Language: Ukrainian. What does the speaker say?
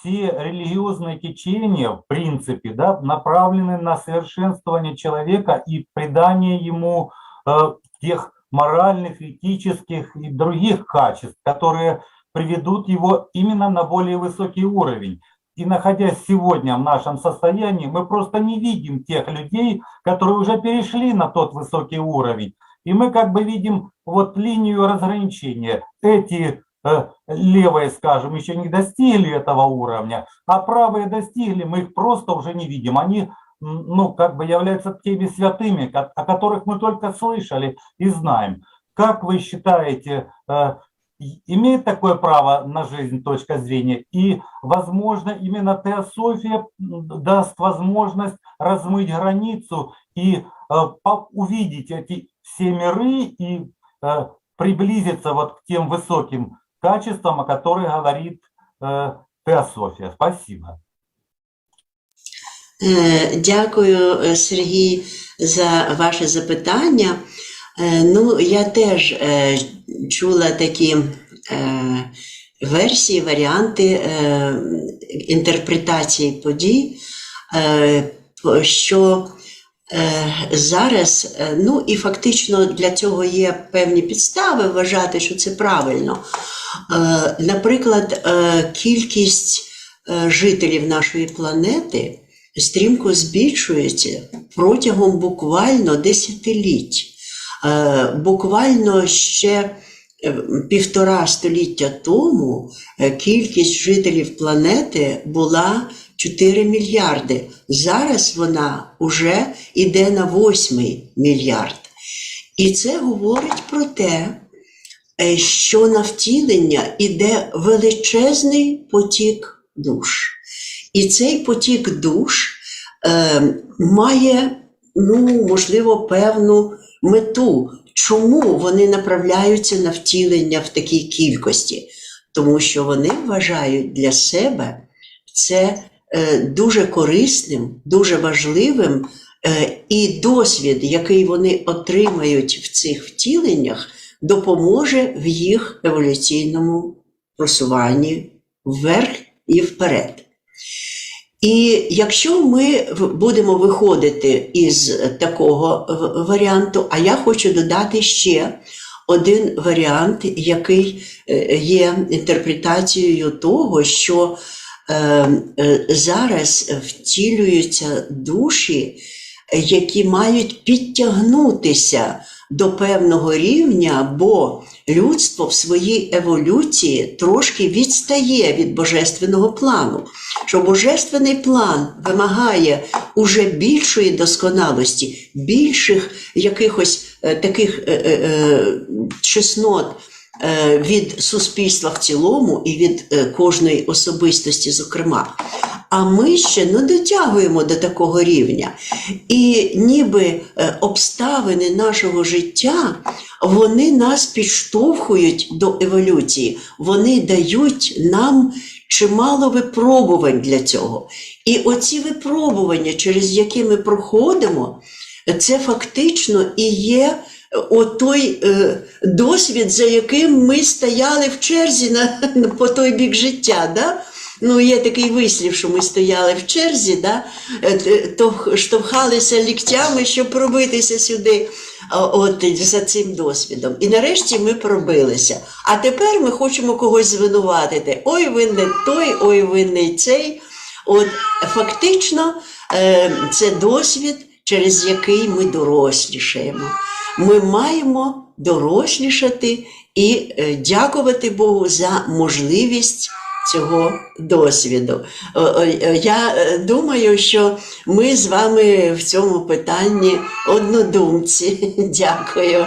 все религиозные течения, в принципе, да, направлены на совершенствование человека и придание ему э, тех моральных, этических и других качеств, которые приведут его именно на более высокий уровень. И находясь сегодня в нашем состоянии, мы просто не видим тех людей, которые уже перешли на тот высокий уровень. И мы как бы видим вот линию разграничения. Эти левые, скажем, еще не достигли этого уровня, а правые достигли, мы их просто уже не видим. Они, ну, как бы являются теми святыми, о которых мы только слышали и знаем. Как вы считаете, э, имеет такое право на жизнь точка зрения? И, возможно, именно теософия даст возможность размыть границу и э, увидеть эти все миры и э, приблизиться вот к тем высоким качествам, о которых говорит э, теософия. Спасибо. Е, Дякую, е, Сергій, за ваше запитання. Е, Ну, я теж чула такі версії, варіанти інтерпретації подій, що зараз, е, ну і фактично для цього є певні підстави вважати, що це правильно. Е, Наприклад, е, кількість е, жителів нашої планети стрімко збільшується протягом буквально десятиліть. Е, Буквально ще е, півтора століття тому е, кількість жителів планети була 4 мільярди. Зараз вона вже йде на 8 мільярд. І це говорить про те, е, що на втілення іде величезний потік душ. І цей потік душ е, має, ну, можливо, певну мету, чому вони направляються на втілення в такій кількості. Тому що вони вважають для себе це дуже корисним, дуже важливим, е, і досвід, який вони отримають в цих втіленнях, допоможе в їх еволюційному просуванні вверх і вперед. І якщо ми будемо виходити із такого варіанту, а я хочу додати ще один варіант, який е, є інтерпретацією того, що е, е, зараз втілюються душі, е, які мають підтягнутися до певного рівня, бо людство в своїй еволюції трошки відстає від божественного плану. Що божественний план вимагає уже більшої досконалості, більших якихось е, таких е, е, е, чеснот е, від суспільства в цілому і від е, кожної особистості, зокрема. А ми ще не дотягуємо до такого рівня. І ніби е, обставини нашого життя вони нас підштовхують до еволюції, вони дають нам чимало випробувань для цього. І оці випробування, через які ми проходимо, це фактично і є отой е, досвід, за яким ми стояли в черзі на, по той бік життя. Да? Ну, є такий вислів, що ми стояли в черзі, да? е, то штовхалися ліктями, щоб пробитися сюди от, за цим досвідом. І нарешті ми пробилися. А тепер ми хочемо когось звинуватити. Ой, ви не той, ой, ви не цей. От фактично е, це досвід, через який ми дорослішаємо. Ми маємо дорослішати і е, дякувати Богу за можливість цього досвіду. Е, Я е, думаю, що ми з вами в цьому питанні однодумці. Дякую.